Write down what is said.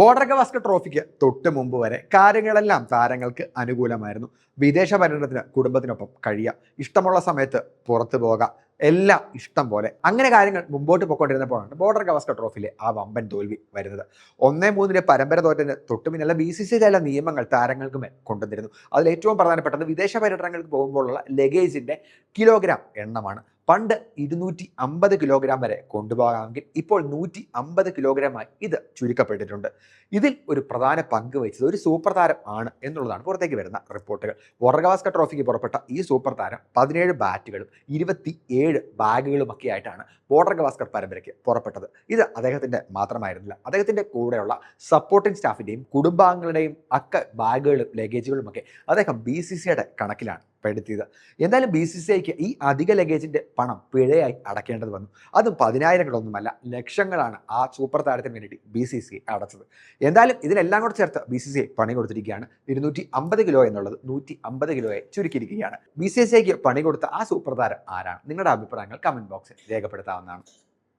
Border Gavaskar ട്രോഫിക്ക് തൊട്ട് മുമ്പ് വരെ കാര്യങ്ങളെല്ലാം താരങ്ങൾക്ക് അനുകൂലമായിരുന്നു. വിദേശ പര്യടനത്തിന് കുടുംബത്തിനൊപ്പം കഴിയുക ഇഷ്ടമുള്ള സമയത്ത് പുറത്തു പോകാം എല്ലാം ഇഷ്ടം പോലെ. അങ്ങനെ കാര്യങ്ങൾ മുമ്പോട്ട് പോയിക്കൊണ്ടിരുന്നപ്പോഴാണ് ബോർഡർ ഗവാസ്കർ ട്രോഫിയിലെ ആ വമ്പൻ തോൽവി വരുന്നത്. ഒന്നേ മൂന്നിലെ പരമ്പര തോറ്റന് പിന്നെ ബി സി സി ചില നിയമങ്ങൾ താരങ്ങൾക്ക് മേൽ കൊണ്ടുവന്നിരുന്നു. അതിൽ ഏറ്റവും പ്രധാനപ്പെട്ടത് വിദേശ പര്യടനങ്ങൾക്ക് പോകുമ്പോഴുള്ള ലഗേജിന്റെ കിലോഗ്രാം എണ്ണമാണ്. പണ്ട് ഇരുന്നൂറ്റി അമ്പത് കിലോഗ്രാം വരെ കൊണ്ടുപോകാമെങ്കിൽ ഇപ്പോൾ നൂറ്റി അമ്പത് കിലോഗ്രാമായി ഇത് ചുരുക്കപ്പെട്ടിട്ടുണ്ട്. ഇതിൽ ഒരു പ്രധാന പങ്ക് വഹിച്ചത് ഒരു സൂപ്പർ താരം ആണ് എന്നുള്ളതാണ് പുറത്തേക്ക് വരുന്ന റിപ്പോർട്ടുകൾ. വർഗവാസ്ക ട്രോഫിക്ക് പുറപ്പെട്ട ഈ സൂപ്പർ താരം പതിനേഴ് ബാറ്റുകളും ഇരുപത്തി ഏഴ് ബാഗുകളുമൊക്കെ ആയിട്ടാണ് ബോർഡർ ഗവാസ്കർ പരമ്പരയ്ക്ക് പുറപ്പെട്ടത്. ഇത് അദ്ദേഹത്തിന്റെ മാത്രമായിരുന്നില്ല. അദ്ദേഹത്തിന്റെ കൂടെയുള്ള സപ്പോർട്ടിംഗ് സ്റ്റാഫിന്റെയും കുടുംബാംഗങ്ങളുടെയും ഒക്കെ ബാഗുകളും ലഗേജുകളുമൊക്കെ അദ്ദേഹം ബി സി സിയുടെ കണക്കിലാണ് പെടുത്തിയത് എന്തായാലും ബി സി സി ഐക്ക് ഈ അധിക ലഗേജിന്റെ പണം പിഴയായി അടക്കേണ്ടത് വന്നു. അതും പതിനായിരങ്ങളൊന്നുമല്ല ലക്ഷങ്ങളാണ് ആ സൂപ്പർ താരത്തിന് വേണ്ടിയിട്ട് ബി സി സി അടച്ചത്. എന്തായാലും ഇതിനെല്ലാം കൂടെ ചേർത്ത് ബി സി സി ഐ പണി കൊടുത്തിരിക്കുകയാണ്. ഇരുന്നൂറ്റി അമ്പത് കിലോ എന്നുള്ളത് നൂറ്റി അമ്പത് കിലോയെ ചുരുക്കിയിരിക്കുകയാണ്. ബി സി സി ഐക്ക് പണി കൊടുത്ത ആ സൂപ്പർ താരം ആരാണ്? നിങ്ങളുടെ അഭിപ്രായങ്ങൾ കമന്റ് ബോക്സിൽ രേഖപ്പെടുത്താവുന്നതാണ്.